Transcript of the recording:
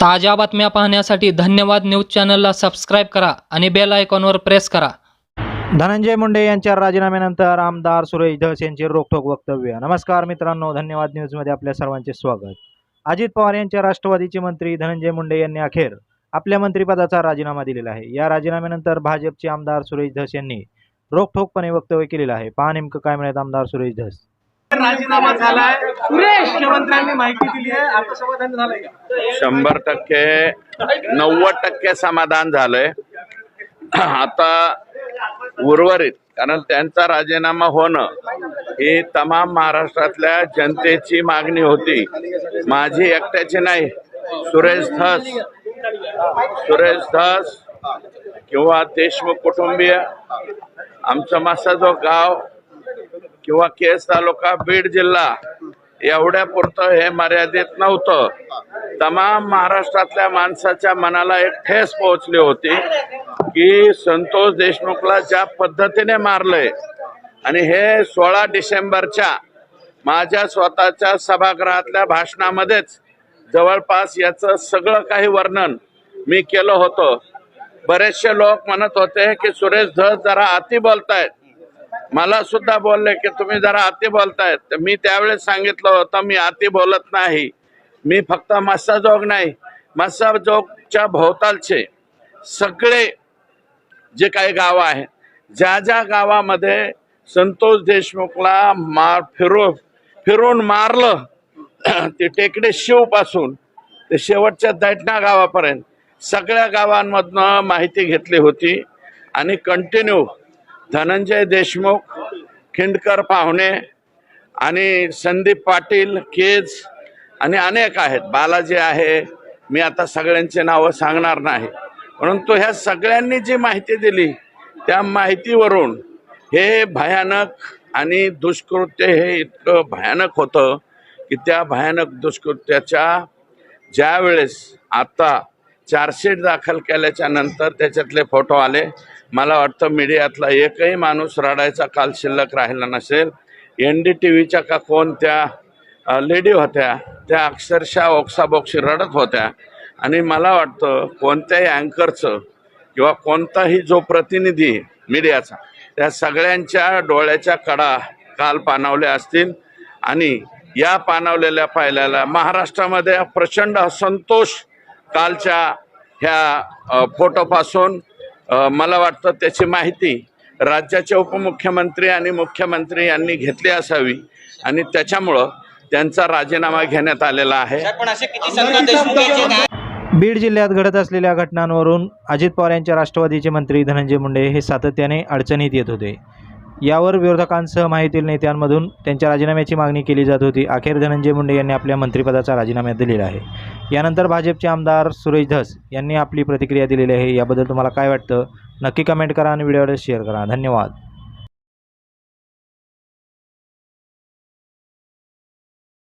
ताज्या बातम्या पाहण्यासाठी धन्यवाद न्यूज चॅनलला सबस्क्राईब करा आणि बेल आयकॉनवर प्रेस करा. धनंजय मुंडे यांच्या राजीनाम्यानंतर आमदार सुरेश धस यांचे रोखोक वक्तव्य. नमस्कार मित्रांनो धन्यवाद न्यूजमध्ये आपल्या सर्वांचे स्वागत. अजित पवार यांच्या राष्ट्रवादीचे मंत्री धनंजय मुंडे यांनी अखेर आपल्या मंत्रिपदाचा राजीनामा दिलेला आहे. या राजीनाम्यानंतर भाजपचे आमदार सुरेश धस यांनी रोखठोकपणे वक्तव्य केलेलं आहे. पहा नेमकं काय म्हणत आमदार सुरेश धस. राजीनामा झालाय. मुख्यमंत्र्यांनी माहिती दिली आहे. आता समाधान झालंय का? शंभर टक्के नव्वद टक्के समाधान झालंय. आता उर्वरित कारण त्यांचा राजीनामा होणं ही तमाम महाराष्ट्रातल्या जनतेची मागणी होती. माझी एकट्याची नाही सुरेश धस. सुरेश धस किंवा देशमुख कुटुंबीय आमचं मासा जो गाव किंवा केस तालुका बीड जिल्हा एवढ्या पुरतं हे मर्यादित नव्हतं. तमाम महाराष्ट्रातल्या माणसाच्या मनाला एक ठेस पोहोचली होती की संतोष देशमुखला ज्या पद्धतीने मारलंय आणि हे सोळा डिसेंबरच्या माझ्या स्वतःच्या सभागृहातल्या भाषणामध्येच जवळपास याचं सगळं काही वर्णन मी केलं होतं. बरेचसे लोक म्हणत होते की सुरेश धस जरा अति बोलतायत. मला सुद्धा बोलले की तुम्ही जरा अति बोलतायत. तर मी त्यावेळेस सांगितलं होतं मी अति बोलत नाही. मी फक्त मस्साजोग नाही. मस्साजोगच्या भोवतालचे सगळे जे काही गावं आहेत ज्या ज्या गावामध्ये संतोष देशमुखला मार फिरो फिरून मारलं ते टेकडे शिवपासून ते शेवटच्या दैठणा गावापर्यंत सगळ्या गावांमधनं माहिती घेतली होती. आणि कंटिन्यू धनंजय देशमुख खिंडकर पाहुणे आणि संदीप पाटील केज आणि अनेक आहेत. बालाजी आहे. मी आता सगळ्यांचे नावं सांगणार नाही. परंतु ह्या सगळ्यांनी जी माहिती दिली त्या माहितीवरून हे भयानक आणि दुष्कृत्य हे इतकं भयानक होतं की त्या भयानक दुष्कृत्याच्या ज्यावेळेस आता चार्जशीट दाखल केल्याच्यानंतर त्याच्यातले फोटो आले. मला वाटतं मीडियातला एकही माणूस रडायचा काल शिल्लक राहिला नसेल. एन डी टी व्हीच्या का कोणत्या लेडी होत्या त्या अक्षरशः ओक्साबोक्शी रडत होत्या. आणि मला वाटतं कोणत्याही अँकरचं किंवा कोणताही जो प्रतिनिधी मीडियाचा त्या सगळ्यांच्या डोळ्याच्या कडा काल पानावल्या असतील. आणि या पानावलेल्या पाहिल्याला महाराष्ट्रामध्ये प्रचंड असंतोष कालच्या ह्या फोटोपासून मला वाटतं त्याची माहिती राज्याचे उपमुख्यमंत्री आणि मुख्यमंत्री यांनी घेतली असावी आणि त्याच्यामुळं त्यांचा राजीनामा घेण्यात आलेला आहे. बीड जिल्ह्यात घडत असलेल्या घटनांवरून अजित पवार यांच्या राष्ट्रवादीचे मंत्री धनंजय मुंडे हे सातत्याने अडचणीत येत होते. यावर विरोधकांसह माहिती नेत्यांमधून त्यांच्या राजीनाम्याची मागणी केली जात होती. अखेर धनंजय मुंडे यांनी आपल्या मंत्रिपदाचा राजीनामा दिलेला आहे. यानंतर भाजपचे आमदार सुरेश धस यांनी आपली प्रतिक्रिया दिलेली आहे. याबद्दल तुम्हाला काय वाटतं? नक्की कमेंट करा आणि व्हिडिओवर शेअर करा. धन्यवाद.